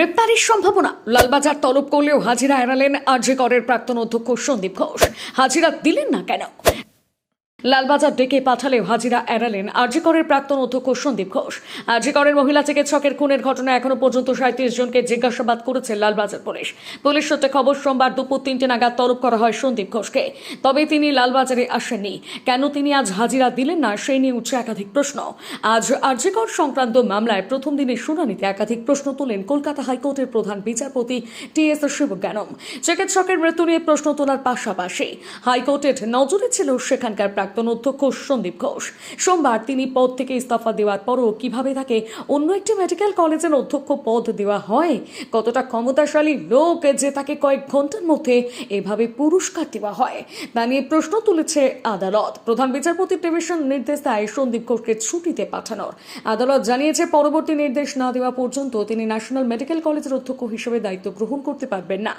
গ্রেপ্তারের সম্ভাবনা। লালবাজার তলব করলেও হাজিরা এড়ালেন আরজে করের প্রাক্তন অধ্যক্ষ সন্দীপ ঘোষ। হাজিরা দিলেন না কেন? লালবাজার ডেকে পাঠালেও হাজিরা এড়ালেন আরজিকরের প্রাক্তন অধ্যক্ষ সন্দীপ ঘোষ। আরজিকরের মহিলা চিকিৎসকের খুনের ঘটনা এখনও পর্যন্ত সাঁত্রিশ জনকে জিজ্ঞাসাবাদ করেছে লালবাজার পুলিশ। পুলিশ সূত্রে খবর, সোমবার দুপুর তিনটে নাগাদ তলব করা হয় সন্দীপ ঘোষকে। তবে তিনি লালবাজারে আসেননি। কেন তিনি আজ হাজিরা দিলেন না, সেই নিয়ে উঠছে একাধিক প্রশ্ন। আজ আরজিকর সংক্রান্ত মামলায় প্রথম দিনের শুনানিতে একাধিক প্রশ্ন তোলেন কলকাতা হাইকোর্টের প্রধান বিচারপতি টি এস শিবজ্ঞানম। চিকিৎসকের মৃত্যু নিয়ে প্রশ্ন তোলার পাশাপাশি হাইকোর্টের নজরে ছিল সেখানকার প্রাক্তন অধ্যক্ষ সন্দীপ ঘোষ। সোমবার তিনি পদ থেকে ইস্তফা দেওয়ার পরও কীভাবে তাকে অন্য একটি মেডিকেল কলেজের অধ্যক্ষ পদ দেওয়া হয়, কতটা ক্ষমতাশালী লোক যে তাকে কয়েক ঘণ্টার মধ্যে এভাবে পুরস্কার দেওয়া হয়, তা নিয়ে প্রশ্ন তুলেছে আদালত। প্রধান বিচারপতি টেলিভিশন নির্দেশ দেয় সন্দীপ ঘোষকে ছুটিতে পাঠানোর। আদালত জানিয়েছে, পরবর্তী নির্দেশ না দেওয়া পর্যন্ত তিনি ন্যাশনাল মেডিকেল কলেজের অধ্যক্ষ হিসেবে দায়িত্ব গ্রহণ করতে পারবেন না।